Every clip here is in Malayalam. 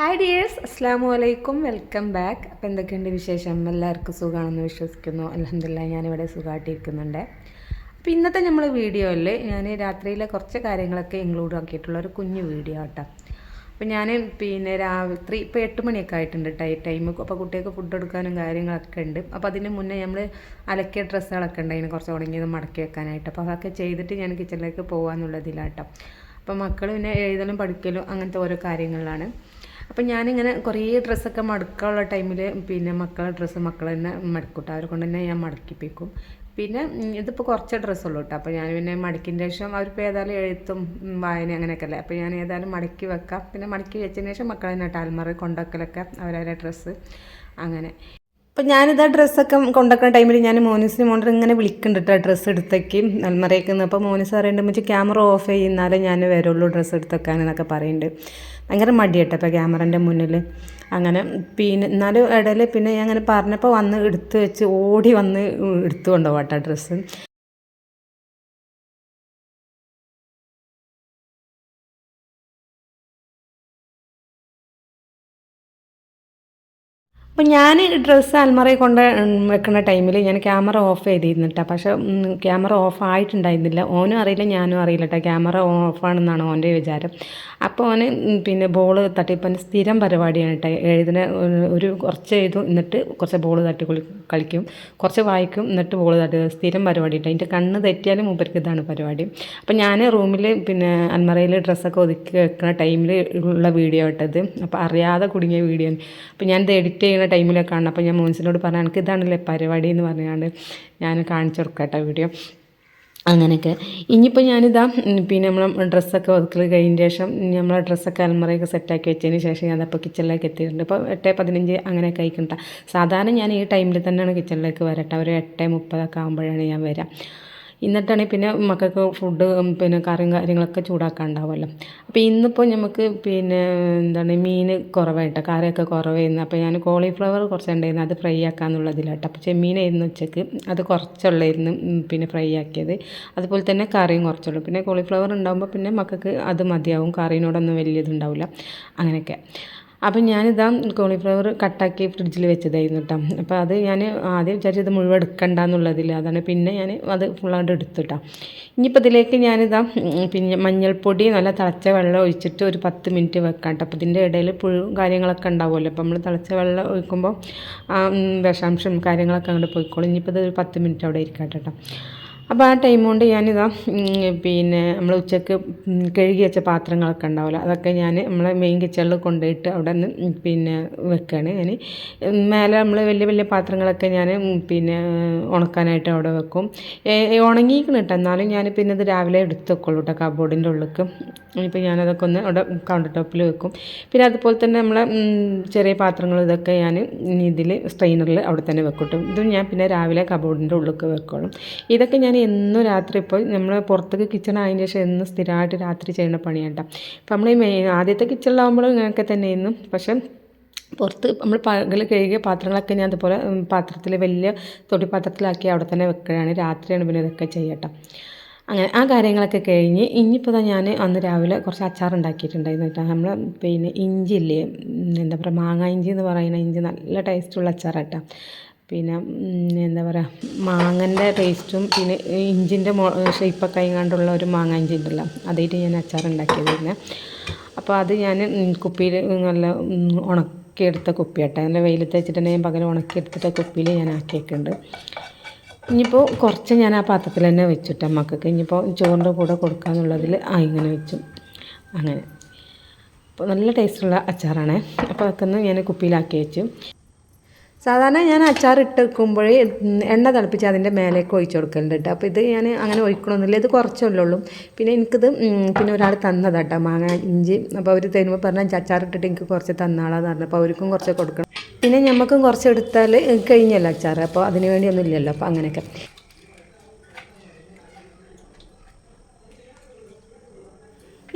ഹായ് ഡിയേഴ്സ് അസ്സാം വലൈക്കും വെൽക്കം ബാക്ക് അപ്പോൾ എന്തൊക്കെയുണ്ട് വിശേഷം? എല്ലാവർക്കും സുഖമാണെന്ന് വിശ്വസിക്കുന്നു. അലഹമില്ല ഞാനിവിടെ സുഖമായിട്ടിരിക്കുന്നുണ്ട്. അപ്പോൾ ഇന്നത്തെ നമ്മൾ വീഡിയോയിൽ ഞാൻ രാത്രിയിലെ കുറച്ച് കാര്യങ്ങളൊക്കെ ഇൻക്ലൂഡ് ആക്കിയിട്ടുള്ള ഒരു കുഞ്ഞു വീഡിയോ കേട്ടോ അപ്പോൾ ഞാൻ പിന്നെ രാത്രി ഇപ്പോൾ എട്ട് മണിയൊക്കെ ആയിട്ടുണ്ട് ടൈ ടൈം അപ്പോൾ കുട്ടികൾക്ക് ഫുഡ് എടുക്കാനും കാര്യങ്ങളൊക്കെ ഉണ്ട്. അപ്പോൾ അതിന് മുന്നേ നമ്മൾ അലക്കിയ ഡ്രസ്സുകളൊക്കെ ഉണ്ട്. അതിന് കുറച്ച് ഉണങ്ങിയത് മടക്കി വെക്കാനായിട്ട്. അപ്പോൾ അതൊക്കെ ചെയ്തിട്ട് ഞാൻ കിച്ചണിലേക്ക് പോകാമെന്നുള്ളതിലാട്ടോ അപ്പോൾ മക്കൾ പിന്നെ എഴുതലും പഠിക്കലും അങ്ങനത്തെ ഓരോ കാര്യങ്ങളിലാണ്. അപ്പം ഞാനിങ്ങനെ കുറേ ഡ്രസ്സൊക്കെ മടക്കാനുള്ള ടൈമിൽ പിന്നെ മക്കളുടെ ഡ്രസ്സ് മക്കൾ തന്നെ മടക്കൂട്ടോ. അവരെ കൊണ്ട് തന്നെ ഞാൻ മടക്കിപ്പിക്കും പിന്നെ ഇതിപ്പോൾ കുറച്ച് ഡ്രസ്സുള്ളൂ കേട്ടോ അപ്പോൾ ഞാൻ പിന്നെ മടക്കിന്റെ ശേഷം അവരിപ്പോൾ ഏതായാലും എഴുത്തും വായന അങ്ങനെയൊക്കെ അല്ലേ? അപ്പോൾ ഞാൻ ഏതായാലും മടക്കി വെക്കാം. പിന്നെ മടക്കി വെച്ചതിന് ശേഷം മക്കളെ തന്നെ ടാൽമറി കൊണ്ടുവെക്കലൊക്കെ അവരവരെ ഡ്രസ്സ് അങ്ങനെ. അപ്പം ഞാനിതാ ഡ്രസ്സൊക്കെ കൊണ്ടുവക്കുന്ന ടൈമിൽ ഞാൻ മോനിസിന് മോണ്ടർ ഇങ്ങനെ വിളിക്കുന്നുണ്ട് കേട്ടോ ഡ്രസ്സ് എടുത്തേക്ക് അൽമറയ്ക്ക് നിന്ന് അപ്പോൾ മോനിസ് പറയുന്നുണ്ട് ക്യാമറ ഓഫ് ചെയ്യുന്നാലേ ഞാൻ വരുള്ളൂ ഡ്രസ്സ് എടുത്തേക്കാൻ എന്നൊക്കെ പറയുന്നുണ്ട് ഭയങ്കര മടിയട്ടോ ഇപ്പോൾ ക്യാമറന്റെ മുന്നിൽ അങ്ങനെ പിന്നെ എന്നാലും ഇടയിൽ പിന്നെ ഞാൻ അങ്ങനെ പറഞ്ഞപ്പോൾ വന്ന് എടുത്ത് വെച്ച് ഓടി വന്ന് എടുത്തു കൊണ്ടുപോകാം ഡ്രസ്സ്. അപ്പോൾ ഞാൻ ഡ്രസ്സ് അൽമറയിൽ കൊണ്ട് വെക്കുന്ന ടൈമിൽ ഞാൻ ക്യാമറ ഓഫ് ചെയ്തിരുന്നിട്ടാ. പക്ഷേ ക്യാമറ ഓഫ് ആയിട്ടുണ്ടായിരുന്നില്ല. ഓനും അറിയില്ല ഞാനും അറിയില്ല കേട്ടോ ക്യാമറ ഓഫാണെന്നാണ് ഓന്റെ വിചാരം. അപ്പോൾ ഓന് പിന്നെ ബോൾ തട്ടിപ്പൻ സ്ഥിരം പരിപാടിയാണ് കേട്ടോ എഴുതുന്ന ഒരു കുറച്ച് എഴുതും എന്നിട്ട് കുറച്ച് ബോൾ തട്ടി കളി- കളിക്കും. കുറച്ച് വായിക്കും എന്നിട്ട് ബോൾ തട്ടി സ്ഥിരം പരിപാടി കേട്ടോ അതിന്റെ കണ്ണ് തെറ്റിയാലും മൂപ്പർക്ക് ഇതാണ് പരിപാടി. അപ്പോൾ ഞാൻ റൂമിൽ പിന്നെ അൽമറയിൽ ഡ്രസ്സൊക്കെ ഒതുക്കി വെക്കുന്ന ടൈമിൽ ഉള്ള വീഡിയോ ഇട്ടത് അപ്പോൾ അറിയാതെ കുടുങ്ങിയ വീഡിയോ അപ്പോൾ ഞാൻ എഡിറ്റ് ചെയ്യുന്ന ടൈമിലൊക്കെ കാണണം അപ്പോൾ ഞാൻ മോൻസിനോട് പറഞ്ഞു എനിക്ക് ഇതാണല്ലേ പരിപാടി എന്ന് പറഞ്ഞാണ്ട് ഞാൻ കാണിച്ചു കൊടുക്കട്ടെ കേട്ടോ വീഡിയോ അങ്ങനെയൊക്കെ. ഇനിയിപ്പോൾ ഞാനിതാ പിന്നെ നമ്മളെ ഡ്രസ്സൊക്കെ ഒതുക്കൽ കഴിഞ്ഞ ശേഷം നമ്മളെ ഡ്രസ്സൊക്കെ അലമുറയൊക്കെ സെറ്റാക്കി വെച്ചതിന് ശേഷം ഞാൻ ഞാനപ്പോൾ കിച്ചണിലേക്ക് എത്തിയിട്ടുണ്ട്. ഇപ്പോൾ എട്ട് പതിനഞ്ച് അങ്ങനെയൊക്കെ ആയിക്കണ്ട സാധാരണ ഞാൻ ഈ ടൈമിൽ തന്നെയാണ് കിച്ചണിലേക്ക് വരട്ടെ. ഒരു എട്ട് മുപ്പതൊക്കെ ആകുമ്പോഴാണ് ഞാൻ വരാം. എന്നിട്ടാണെങ്കിൽ പിന്നെ മക്കൾക്ക് ഫുഡ് പിന്നെ കറിയും കാര്യങ്ങളൊക്കെ ചൂടാക്കാണ്ടാവുമല്ലോ അപ്പോൾ ഇന്നിപ്പോൾ നമുക്ക് പിന്നെ എന്താണ് മീൻ കുറവായിട്ടോ കറിയൊക്കെ കുറവായിരുന്നു. അപ്പോൾ ഞാൻ കോളിഫ്ലവർ കുറച്ച് കുറച്ചുണ്ടായിരുന്നു അത് ഫ്രൈ ആക്കാമെന്നുള്ളതിലാട്ടോ അപ്പോൾ ചെമ്മീനായിരുന്നു ഉച്ചയ്ക്ക് അത് കുറച്ചുള്ളായിരുന്നു പിന്നെ ഫ്രൈ ആക്കിയത്. അതുപോലെ തന്നെ കറിയും കുറച്ചുള്ളൂ. പിന്നെ കോളിഫ്ലവർ ഉണ്ടാകുമ്പോൾ പിന്നെ മക്കൾക്ക് അത് മതിയാവും കറീനോടൊന്നും വലിയ ഇതുണ്ടാവില്ല അങ്ങനെയൊക്കെ. അപ്പം ഞാനിതാ കോളിഫ്ലവർ കട്ടാക്കി ഫ്രിഡ്ജിൽ വെച്ചതായിരുന്നു കേട്ടോ. അപ്പോൾ അത് ഞാൻ ആദ്യം വിചാരിച്ചത് മുഴുവൻ എടുക്കണ്ട എന്നുള്ളതിൽ അതാണ്. പിന്നെ ഞാൻ അത് ഫുള്ളായിട്ട് എടുത്തു കേട്ടോ. ഇനിയിപ്പോൾ ഇതിലേക്ക് ഞാനിതാ പിന്നെ മഞ്ഞൾപ്പൊടി നല്ല തിളച്ച വെള്ളം ഒഴിച്ചിട്ട് ഒരു പത്ത് മിനിറ്റ് വെക്കാം കേട്ടോ. അപ്പോൾ ഇതിന്റെ ഇടയിൽ പുഴു കാര്യങ്ങളൊക്കെ ഉണ്ടാവുമല്ലോ. അപ്പോൾ നമ്മൾ തിളച്ച വെള്ളം ഒഴിക്കുമ്പോൾ വിഷാംശം കാര്യങ്ങളൊക്കെ അങ്ങോട്ട് പോയിക്കോളും. ഇനിയിപ്പോൾ ഇത് ഒരു പത്ത് മിനിറ്റ് അവിടെ ഇരിക്കാം കേട്ടോ. അപ്പോൾ ആ ടൈം കൊണ്ട് ഞാനിതാ പിന്നെ നമ്മൾ ഉച്ചയ്ക്ക് കഴുകി വെച്ച പാത്രങ്ങളൊക്കെ ഉണ്ടാവില്ല അതൊക്കെ ഞാൻ നമ്മളെ മെയിൻ കിച്ചണിൽ കൊണ്ടുപോയിട്ട് അവിടെ നിന്ന് പിന്നെ വെക്കുകയാണ് ഞാൻ മേലെ നമ്മൾ വലിയ വലിയ പാത്രങ്ങളൊക്കെ ഞാൻ പിന്നെ ഉണക്കാനായിട്ട് അവിടെ വെക്കും. ഉണങ്ങിയിരിക്കണം കേട്ടോ എന്നാലും ഞാൻ പിന്നെ ഇത് രാവിലെ എടുത്ത് വെക്കുള്ളൂ കേട്ടോ കബോർഡിന്റെ ഉള്ളിലേക്ക് ഇനിയിപ്പോൾ ഞാനതൊക്കെ ഒന്ന് അവിടെ കൗണ്ടർ ടോപ്പിൽ വെക്കും. പിന്നെ അതുപോലെ തന്നെ നമ്മളെ ചെറിയ പാത്രങ്ങൾ ഇതൊക്കെ ഞാൻ ഇതിൽ സ്ട്രെയിനറിൽ അവിടെ തന്നെ വെക്കും ഇതും ഞാൻ പിന്നെ രാവിലെ കബോർഡിന്റെ ഉള്ളിലേക്ക് വെക്കോളും ഇതൊക്കെ ഞാൻ എന്നും രാത്രി ഇപ്പോൾ നമ്മൾ പുറത്തേക്ക് കിച്ചൺ ആയതിന് ശേഷം എന്നും സ്ഥിരമായിട്ട് രാത്രി ചെയ്യുന്ന പണിയാണ് കേട്ടോ അപ്പോൾ നമ്മൾ ഈ ആദ്യത്തെ കിച്ചണിലാവുമ്പോൾ ഇങ്ങനെയൊക്കെ തന്നെയായിരുന്നു. പക്ഷേ പുറത്ത് നമ്മൾ പകൽ കഴുകിയ പാത്രങ്ങളൊക്കെ ഞാൻ അതുപോലെ പാത്രത്തിൽ വലിയ തൊടി പാത്രത്തിലാക്കി അവിടെ തന്നെ വെക്കുകയാണ് രാത്രിയാണ് പിന്നെ ഇതൊക്കെ ചെയ്യട്ടോ അങ്ങനെ ആ കാര്യങ്ങളൊക്കെ കഴിഞ്ഞ് ഇനിയിപ്പോൾ ഞാൻ അന്ന് രാവിലെ കുറച്ച് അച്ചാർ ഉണ്ടാക്കിയിട്ടുണ്ടായിരുന്നു കേട്ടോ നമ്മൾ പിന്നെ ഇഞ്ചി ഇല്ലേ? ഉം, എന്താ പറയുക മാങ്ങ ഇഞ്ചി എന്ന് പറയുന്ന ഇഞ്ചി നല്ല ടേസ്റ്റുള്ള അച്ചാറാട്ടോ പിന്നെ എന്താ പറയുക മാങ്ങന്റെ ടേസ്റ്റും പിന്നെ ഇഞ്ചിന്റെ മോ ഷേപ്പൊക്കെ കണ്ടുള്ള ഒരു മാങ്ങ ഇഞ്ചി ഉണ്ടല്ലോ അതായിട്ട് ഞാൻ അച്ചാർ പിന്നെ. അപ്പോൾ അത് ഞാൻ കുപ്പിയിൽ നല്ല ഉണക്കിയെടുത്ത കുപ്പിയാട്ടെ. നല്ല വെയിലത്ത് വെച്ചിട്ടുണ്ടെങ്കിൽ പകൽ ഉണക്കിയെടുത്തിട്ട കുപ്പിയിൽ ഞാൻ ആക്കിയേക്കുന്നുണ്ട് ഇനിയിപ്പോൾ കുറച്ച് ഞാൻ ആ പാത്രത്തിൽ തന്നെ വെച്ചിട്ട് മക്കൾക്ക് ഇനിയിപ്പോൾ ചോറിന്റെ കൂടെ കൊടുക്കാന്നുള്ളതിൽ ആ ഇങ്ങനെ വെച്ചു. അങ്ങനെ. അപ്പോൾ നല്ല ടേസ്റ്റുള്ള അച്ചാറാണ്. അപ്പോൾ അതൊക്കെ ഞാൻ കുപ്പിയിലാക്കി വെച്ചു. സാധാരണ ഞാൻ അച്ചാർ ഇട്ട് വെക്കുമ്പോഴേ എണ്ണ തിളപ്പിച്ച് അതിന്റെ മേലേക്ക് ഒഴിച്ചു കൊടുക്കലുണ്ട് കേട്ടോ. അപ്പോൾ ഇത് ഞാൻ അങ്ങനെ ഒഴിക്കണമെന്നില്ല ഇത് കുറച്ചല്ലേ ഉള്ളൂ പിന്നെ എനിക്കിത് പിന്നെ ഒരാൾ തന്നതാണ് കേട്ടോ മാങ്ങ ഇഞ്ചി. അപ്പോൾ അവർ തരുമ്പോൾ പറഞ്ഞാൽ അച്ചാർ ഇട്ടിട്ട് എനിക്ക് കുറച്ച് തന്നാളാന്ന് പറഞ്ഞു. അപ്പോൾ അവർക്കും കുറച്ച് കൊടുക്കണം. പിന്നെ നമുക്കും കുറച്ച് എടുത്താൽ കഴിഞ്ഞല്ലോ അച്ചാർ. അപ്പോൾ അതിന് വേണ്ടിയൊന്നും ഇല്ലല്ലോ. അപ്പോൾ അങ്ങനെയൊക്കെ.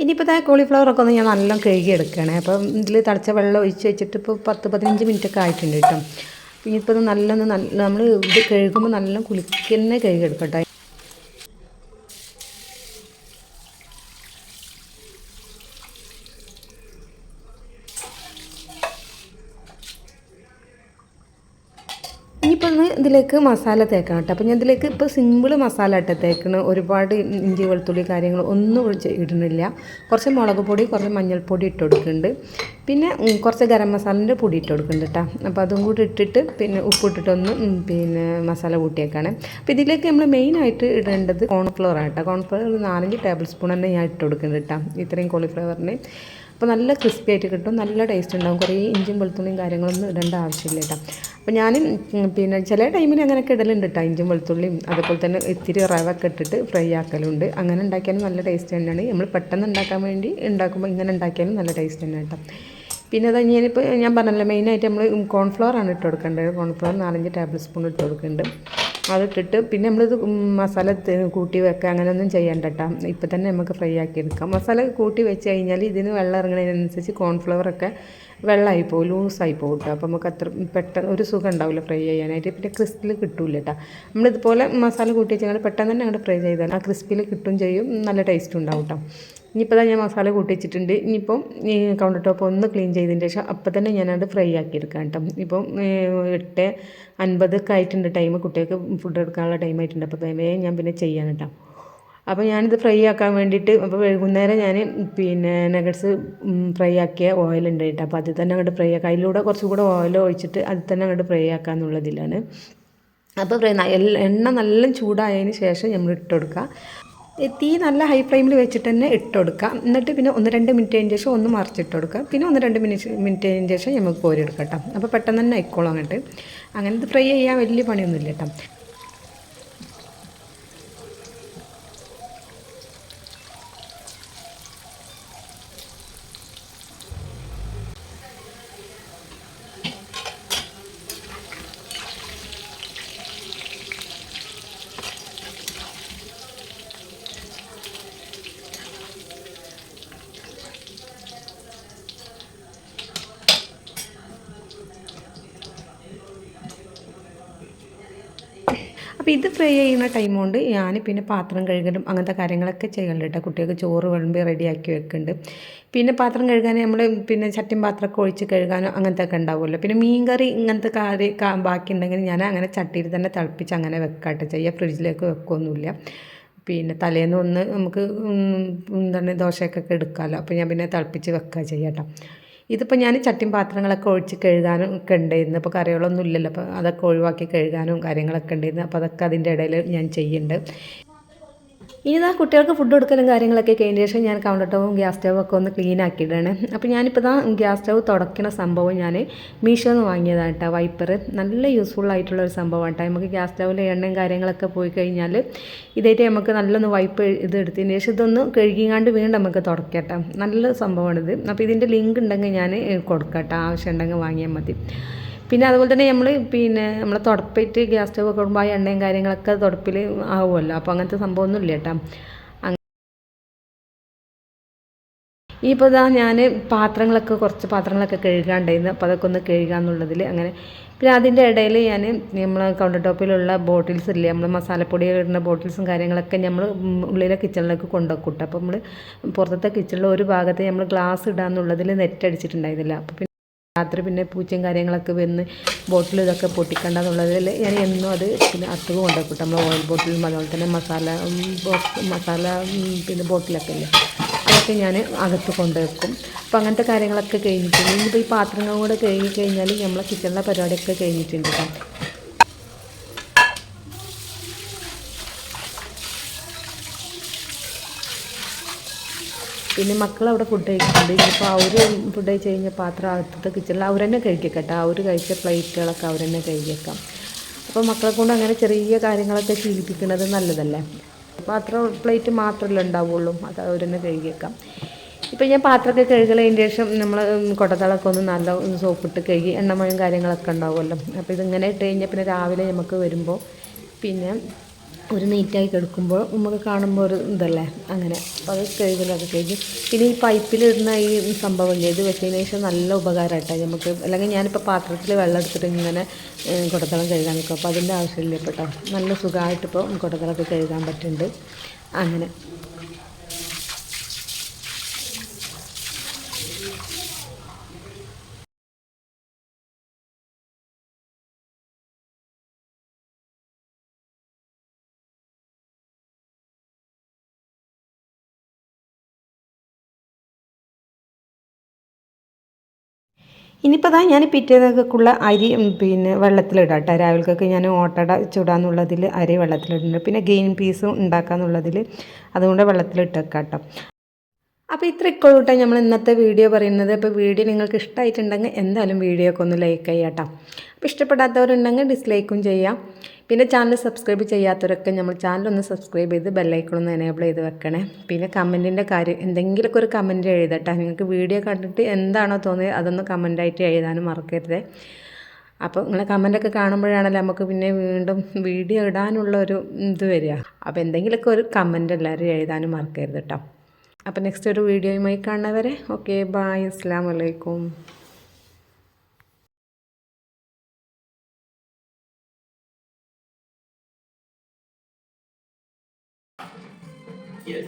ഇനിയിപ്പോൾ കോളിഫ്ലവർ കോളിഫ്ലവറൊക്കെ ഒന്ന് ഞാൻ നല്ല കഴുകി എടുക്കണേ അപ്പം ഇതിൽ തിളച്ച വെള്ളം ഒഴിച്ച് വെച്ചിട്ട് ഇപ്പോൾ പത്ത് പതിനഞ്ച് മിനിറ്റ് ഒക്കെ ആയിട്ടുണ്ട് കേട്ടോ. ഇനിയിപ്പോൾ ഇത് നല്ലൊന്ന് നല്ല നമ്മൾ ഇത് കഴുകുമ്പോൾ നല്ല കുളിക്കുന്നേ കഴുകി എടുക്കട്ടെ ഇനിയിപ്പോൾ ഒന്ന് ഇതിലേക്ക് മസാല തേക്കണം കേട്ടോ. അപ്പോൾ ഞാൻ ഇതിലേക്ക് ഇപ്പോൾ സിമ്പിൾ മസാല ഇട്ട് തേക്കണം. ഒരുപാട് ഇഞ്ചി വെളുത്തുള്ളി കാര്യങ്ങൾ ഒന്നും ഇടുന്നില്ല. കുറച്ച് മുളക് പൊടി കുറച്ച് മഞ്ഞൾപ്പൊടി ഇട്ട് കൊടുക്കുന്നുണ്ട് പിന്നെ കുറച്ച് ഗരം മസാലന്റെ പൊടി ഇട്ട് കൊടുക്കുന്നുണ്ട് കേട്ടോ. അപ്പോൾ അതും കൂടി ഇട്ടിട്ട് പിന്നെ ഉപ്പിട്ടിട്ടൊന്ന് പിന്നെ മസാല കൂട്ടിയേക്കാണ്. അപ്പോൾ ഇതിലേക്ക് നമ്മൾ മെയിനായിട്ട് ഇടേണ്ടത് കോൺഫ്ലവർ ആണ് കേട്ടോ. കോൺഫ്ലവർ നാലഞ്ച് ടേബിൾ സ്പൂൺ തന്നെ ഞാൻ ഇട്ട് കൊടുക്കുന്നുണ്ട് കേട്ടോ. ഇത്രയും കോളിഫ്ലവറിന് അപ്പോൾ നല്ല ക്രിസ്പി ആയിട്ട് കിട്ടും നല്ല ടേസ്റ്റ് ഉണ്ടാകും കുറേ ഇഞ്ചും വെളുത്തുള്ളിയും കാര്യങ്ങളൊന്നും ഇടേണ്ട ആവശ്യമില്ല കേട്ടോ. അപ്പോൾ ഞാൻ പിന്നെ ചില ടൈമിൽ അങ്ങനെയൊക്കെ ഇടലുണ്ട് കേട്ടോ ഇഞ്ചും വെളുത്തുള്ളിയും. അതുപോലെ തന്നെ ഇത്തിരി റവൊക്കെ ഇട്ടിട്ട് ഫ്രൈ ആക്കലുണ്ട്. അങ്ങനെ ഉണ്ടാക്കിയാലും നല്ല ടേസ്റ്റ് തന്നെയാണ്. നമ്മൾ പെട്ടെന്ന് ഉണ്ടാക്കാൻ വേണ്ടി ഉണ്ടാക്കുമ്പോൾ ഇങ്ങനെ ഉണ്ടാക്കിയാലും നല്ല ടേസ്റ്റ് തന്നെ കേട്ടോ. പിന്നെ അത് ഞാനിപ്പോൾ ഞാൻ പറഞ്ഞല്ലോ മെയിനായിട്ട് നമ്മൾ കോൺഫ്ലവർ ആണ് ഇട്ട് കൊടുക്കേണ്ടത്. കോൺഫ്ലവർ നാലഞ്ച് ടേബിൾ സ്പൂൺ ഇട്ട് കൊടുക്കുന്നുണ്ട്. അതിട്ടിട്ട് പിന്നെ നമ്മളിത് മസാല കൂട്ടി വെക്കുക അങ്ങനെയൊന്നും ചെയ്യണ്ട കേട്ടോ ഇപ്പം തന്നെ നമുക്ക് ഫ്രൈ ആക്കി എടുക്കാം മസാല കൂട്ടി വെച്ച് കഴിഞ്ഞാൽ ഇതിന് വെള്ളം ഇറങ്ങുന്നതിനനുസരിച്ച് കോൺഫ്ലവറൊക്കെ വെള്ളമായി പോകും ലൂസായി പോകും കേട്ടോ അപ്പോൾ നമുക്ക് അത്ര പെട്ടെന്ന് ഒരു സുഖം ഉണ്ടാവില്ല ഫ്രൈ ചെയ്യാനായിട്ട്. പിന്നെ ക്രിസ്പിൽ കിട്ടില്ല കേട്ടോ നമ്മളിതുപോലെ മസാല കൂട്ടി വെച്ചാൽ പെട്ടെന്ന് തന്നെ അങ്ങോട്ട് ഫ്രൈ ചെയ്താൽ ആ ക്രിസ്പിൽ കിട്ടും ചെയ്യും നല്ല ടേസ്റ്റ് ഉണ്ടാവും കേട്ടോ ഇനിയിപ്പോൾ ഞാൻ മസാല കൂട്ടി വെച്ചിട്ടുണ്ട്. ഇനിയിപ്പം ഈ കൗണ്ടർ ടോപ്പ് ഒന്ന് ക്ലീൻ ചെയ്തതിന് ശേഷം അപ്പം തന്നെ ഞാനത് ഫ്രൈ ആക്കി എടുക്കാം കേട്ടോ. ഇപ്പം എട്ട് അൻപതൊക്കെ ആയിട്ടുണ്ട് ടൈം കുട്ടികൾക്ക് ഫുഡ് എടുക്കാനുള്ള ടൈം ആയിട്ടുണ്ട്. അപ്പോൾ വേഗം ഞാൻ പിന്നെ ചെയ്യാൻ കേട്ടോ. അപ്പോൾ ഞാനിത് ഫ്രൈ ആക്കാൻ വേണ്ടിയിട്ട് അപ്പോൾ വൈകുന്നേരം ഞാൻ പിന്നെ നഗറ്റ്സ് ഫ്രൈ ആക്കിയ ഓയിൽ ഉണ്ട് കേട്ടോ. അപ്പോൾ അതിൽ തന്നെ അങ്ങോട്ട് ഫ്രൈ ആക്കാം. അതിലൂടെ കുറച്ചും കൂടെ ഓയിൽ ഒഴിച്ചിട്ട് അതിൽ തന്നെ അങ്ങോട്ട് ഫ്രൈ ആക്കാന്നുള്ളതിലാണ്. അപ്പോൾ എണ്ണ നല്ല ചൂടായതിന് ശേഷം നമ്മൾ ഇട്ട് കൊടുക്കുക. തീ നല്ല ഹൈ ഫ്ലെയിമിൽ വെച്ചിട്ട് തന്നെ ഇട്ട് കൊടുക്കുക എന്നിട്ട് പിന്നെ ഒന്ന് രണ്ട് മിനിറ്റ് കഴിഞ്ഞ ശേഷം ഒന്ന് മറിച്ചിട്ട് കൊടുക്കുക പിന്നെ ഒന്ന് രണ്ട് മിനിറ്റ് മിനിറ്റ് കഴിഞ്ഞ ശേഷം നമുക്ക് കോരി എടുക്കാം കേട്ടോ അപ്പോൾ പെട്ടെന്ന് തന്നെ ആയിക്കോളും അങ്ങോട്ട്. അങ്ങനെ ഇത് ഫ്രൈ ചെയ്യാൻ വലിയ പണിയൊന്നുമില്ല കേട്ടോ അപ്പോൾ ഇത് ഫ്രൈ ചെയ്യുന്ന ടൈം കൊണ്ട് ഞാൻ പിന്നെ പാത്രം കഴുകലും അങ്ങനത്തെ കാര്യങ്ങളൊക്കെ ചെയ്യലുണ്ട് കേട്ടോ കുട്ടികൾക്ക് ചോറ് വിളമ്പി റെഡിയാക്കി വെക്കുന്നുണ്ട് പിന്നെ പാത്രം കഴുകാൻ നമ്മൾ പിന്നെ ചട്ടിയും പാത്രമൊക്കെ ഒഴിച്ച് കഴുകാനോ അങ്ങനത്തെ ഒക്കെ ഉണ്ടാവുമല്ലോ. പിന്നെ ഇങ്ങനത്തെ കറി കാ- ബാക്കി ഉണ്ടെങ്കിൽ ഞാൻ അങ്ങനെ ചട്ടിയിൽ തന്നെ തിളപ്പിച്ച് അങ്ങനെ വെക്കാട്ടെ. ചെയ്യുക ഫ്രിഡ്ജിലേക്ക് വെക്കുകയൊന്നുമില്ല പിന്നെ തലേന്ന് ഒന്ന് നമുക്ക് എന്താണ് ദോശയൊക്കെ എടുക്കാമല്ലോ. അപ്പോൾ ഞാൻ പിന്നെ തിളപ്പിച്ച് വെക്കുക ചെയ്യാട്ടോ ഇതിപ്പോൾ ഞാൻ ചട്ടിയും പാത്രങ്ങളൊക്കെ ഒഴിച്ച് കഴുകാനും ഒക്കെ ഉണ്ടായിരുന്നു അപ്പോൾ കറികളൊന്നും ഇല്ലല്ലോ. അപ്പോൾ അതൊക്കെ ഒഴിവാക്കി കഴുകാനും കാര്യങ്ങളൊക്കെ ഉണ്ടായിരുന്നു അപ്പോൾ അതൊക്കെ അതിന്റെ ഇടയിൽ ഞാൻ ചെയ്യുന്നുണ്ട് ഇനി ഇതാ കുട്ടികൾക്ക് ഫുഡ് കൊടുക്കലും കാര്യങ്ങളൊക്കെ കഴിഞ്ഞ ശേഷം ഞാൻ കൗണ്ടർ ടോപ്പും ഗ്യാസ് സ്റ്റവും ഒക്കെ ഒന്ന് ക്ലീൻ ആക്കിയിട്ടാണ് അപ്പോൾ ഞാനിപ്പോൾ ഇതാ ഗ്യാസ് സ്റ്റവ് തുടക്കുന്ന സംഭവം ഞാൻ മീഷോ നിന്ന് വാങ്ങിയതാണ് വൈപ്പർ നല്ല യൂസ്ഫുൾ ആയിട്ടുള്ള ഒരു സംഭവമാണ് കേട്ടോ നമുക്ക് ഗ്യാസ് സ്റ്റവിൽ എണ്ണയും കാര്യങ്ങളൊക്കെ പോയി കഴിഞ്ഞാൽ ഇതായിട്ട് നമുക്ക് നല്ലൊന്ന് വൈപ്പ് ഇത് എടുത്തതിന് ശേഷം ഇതൊന്ന് കഴുകിങ്ങാണ്ട് വീണ്ടും നമുക്ക് തുടക്കട്ടെ. നല്ല സംഭവമാണിത്. അപ്പോൾ ഇതിന്റെ ലിങ്ക് ഉണ്ടെങ്കിൽ ഞാൻ കൊടുക്കട്ടെ. ആവശ്യം ഉണ്ടെങ്കിൽ വാങ്ങിയാൽ മതി. പിന്നെ അതുപോലെ തന്നെ നമ്മൾ പിന്നെ നമ്മൾ തുടപ്പിട്ട് ഗ്യാസ് സ്റ്റവ് ഒക്കെ ആ എണ്ണയും കാര്യങ്ങളൊക്കെ തുടപ്പിൽ ആവുമല്ലോ. അപ്പോൾ അങ്ങനത്തെ സംഭവമൊന്നും ഇല്ല കേട്ടോ. ഇപ്പോൾ ഇതാ ഞാൻ പാത്രങ്ങളൊക്കെ കുറച്ച് പാത്രങ്ങളൊക്കെ കഴുകാണ്ടായിരുന്നു. അപ്പോൾ അതൊക്കെ ഒന്ന് കഴുകാന്നുള്ളതിൽ അങ്ങനെ. പിന്നെ അതിന്റെ ഇടയിൽ ഞാൻ നമ്മൾ കൗണ്ടർ ടോപ്പിലുള്ള ബോട്ടിൽസ് ഇല്ലേ നമ്മൾ മസാലപ്പൊടി ഇടുന്ന ബോട്ടിൽസും കാര്യങ്ങളൊക്കെ നമ്മൾ ഉള്ളിലെ കിച്ചണിലേക്ക് കൊണ്ടുവെക്കൂട്ടോ അപ്പോൾ നമ്മൾ പുറത്തത്തെ കിച്ചണിലെ ഒരു ഭാഗത്ത് നമ്മൾ ഗ്ലാസ് ഇടാന്നുള്ളതിൽ നെറ്റ് അടിച്ചിട്ടുണ്ടായിരുന്നില്ല. അപ്പോൾ രാത്രി പിന്നെ പൂച്ചയും കാര്യങ്ങളൊക്കെ വന്ന് ബോട്ടിൽ ഇതൊക്കെ പൊട്ടിക്കണ്ടെന്നുള്ളതിൽ ഞാൻ എന്നും അത് പിന്നെ അത്തുക കൊണ്ടുവെക്കും നമ്മൾ ഓയിൽ ബോട്ടിലും അതുപോലെ തന്നെ മസാല മസാല പിന്നെ ബോട്ടിലൊക്കെ ഇല്ലേ അതൊക്കെ ഞാൻ അകത്ത് കൊണ്ടുവെക്കും. അപ്പോൾ അങ്ങനത്തെ കാര്യങ്ങളൊക്കെ കഴിഞ്ഞിട്ടുണ്ട്. ഇനിയിപ്പോൾ ഈ പാത്രങ്ങളും കൂടെ കഴുകി കഴിഞ്ഞാൽ നമ്മളെ കിച്ചണിലെ പരിപാടിയൊക്കെ കഴിഞ്ഞിട്ടുണ്ട് കേട്ടോ. പിന്നെ മക്കൾ അവിടെ ഫുഡ് കഴിക്കുന്നുണ്ട്. ഇനിയിപ്പോൾ അവർ ഫുഡ് കഴിച്ച് കഴിഞ്ഞ പാത്രം അകത്തത്തെ കിച്ചണിൽ അവർ തന്നെ കഴിക്കട്ടെ. അവർ കഴിച്ച പ്ലേറ്റുകളൊക്കെ അവർ തന്നെ കഴിക്കാം അപ്പോൾ മക്കളെ കൊണ്ട് അങ്ങനെ ചെറിയ കാര്യങ്ങളൊക്കെ ശീലിപ്പിക്കുന്നത് നല്ലതല്ലേ? പാത്രം പ്ലേറ്റ് മാത്രമല്ല ഉണ്ടാവുള്ളൂ. അത് അവർ തന്നെ കഴുകിയേക്കാം. ഇപ്പം ഞാൻ പാത്രമൊക്കെ കഴുകലതിന് ശേഷം നമ്മൾ കൊട്ടത്തളൊക്കെ ഒന്ന് നല്ല സോപ്പിട്ട് കഴുകി എണ്ണമയം കാര്യങ്ങളൊക്കെ ഉണ്ടാവുമല്ലോ. അപ്പോൾ ഇതിങ്ങനെ ഇട്ട് കഴിഞ്ഞാൽ പിന്നെ രാവിലെ നമുക്ക് വരുമ്പോൾ പിന്നെ ഒരു നീറ്റായി കിടക്കുമ്പോൾ നമുക്ക് കാണുമ്പോൾ ഒരു ഇതല്ലേ? അങ്ങനെ. അപ്പോൾ അത് കഴിഞ്ഞ് പിന്നെ ഈ പൈപ്പിലിടുന്ന ഈ സംഭവമില്ലേ? ഇത് വെച്ചതിന് ശേഷം നല്ല ഉപകാരമായിട്ടാണ് നമുക്ക്. അല്ലെങ്കിൽ ഞാനിപ്പോൾ പാത്രത്തിൽ വെള്ളം എടുത്തിട്ട് ഇങ്ങനെ കുടത്തളം കഴുകാൻ നിൽക്കും അപ്പോൾ അതിന്റെ ആവശ്യമില്ല കേട്ടോ. നല്ല സുഖമായിട്ടിപ്പോൾ കുടത്തളൊക്കെ കഴുകാൻ പറ്റുന്നുണ്ട്. അങ്ങനെ. ഇനിയിപ്പോൾ അതാ ഞാൻ പിറ്റേതൊക്കെയുള്ള അരി പിന്നെ വെള്ളത്തിലിടാം കേട്ടോ രാവിലേക്കൊക്കെ ഞാൻ ഓട്ടട ചുടാന്നുള്ളതിൽ അരി വെള്ളത്തിലിടുന്നുണ്ട്. പിന്നെ ഗ്രീൻ പീസും ഉണ്ടാക്കാന്നുള്ളതിൽ അതുകൊണ്ട് വെള്ളത്തിലിട്ടേക്കാം കേട്ടോ അപ്പോൾ ഇത്ര ഇക്കോളൂട്ടെ നമ്മൾ ഇന്നത്തെ വീഡിയോ പറയുന്നത്. അപ്പോൾ വീഡിയോ നിങ്ങൾക്ക് ഇഷ്ടമായിട്ടുണ്ടെങ്കിൽ എന്തായാലും വീഡിയോ ഒക്കെ ഒന്ന് ലൈക്ക് ചെയ്യാട്ടോ കേട്ടോ അപ്പോൾ ഇഷ്ടപ്പെടാത്തവരുണ്ടെങ്കിൽ ഡിസ്ലൈക്കും ചെയ്യാം. പിന്നെ ചാനൽ സബ്സ്ക്രൈബ് ചെയ്യാത്തവരൊക്കെ നമ്മൾ ചാനൽ ഒന്ന് സബ്സ്ക്രൈബ് ചെയ്ത് ബെല്ലൈക്കണൊന്ന് എനേബിൾ ചെയ്ത് വെക്കണേ. പിന്നെ കമന്റിന്റെ കാര്യം എന്തെങ്കിലുമൊക്കെ ഒരു കമന്റ് എഴുതട്ടെ നിങ്ങൾക്ക് വീഡിയോ കണ്ടിട്ട് എന്താണോ തോന്നിയത് അതൊന്ന് കമന്റായിട്ട് എഴുതാനും മറക്കരുത്. അപ്പോൾ ഇങ്ങനെ കമന്റൊക്കെ കാണുമ്പോഴാണല്ലോ നമുക്ക് പിന്നെ വീണ്ടും വീഡിയോ ഇടാനുള്ള ഒരു ഇത് വരിക. അപ്പോൾ എന്തെങ്കിലുമൊക്കെ ഒരു കമന്റ് എല്ലാവരും എഴുതാനും മറക്കരുത് കേട്ടോ അപ്പോൾ നെക്സ്റ്റ് ഒരു വീഡിയോയുമായി കാണുന്നവരെ ഓക്കെ ബായ് അസ്സാം വലൈക്കും Yes.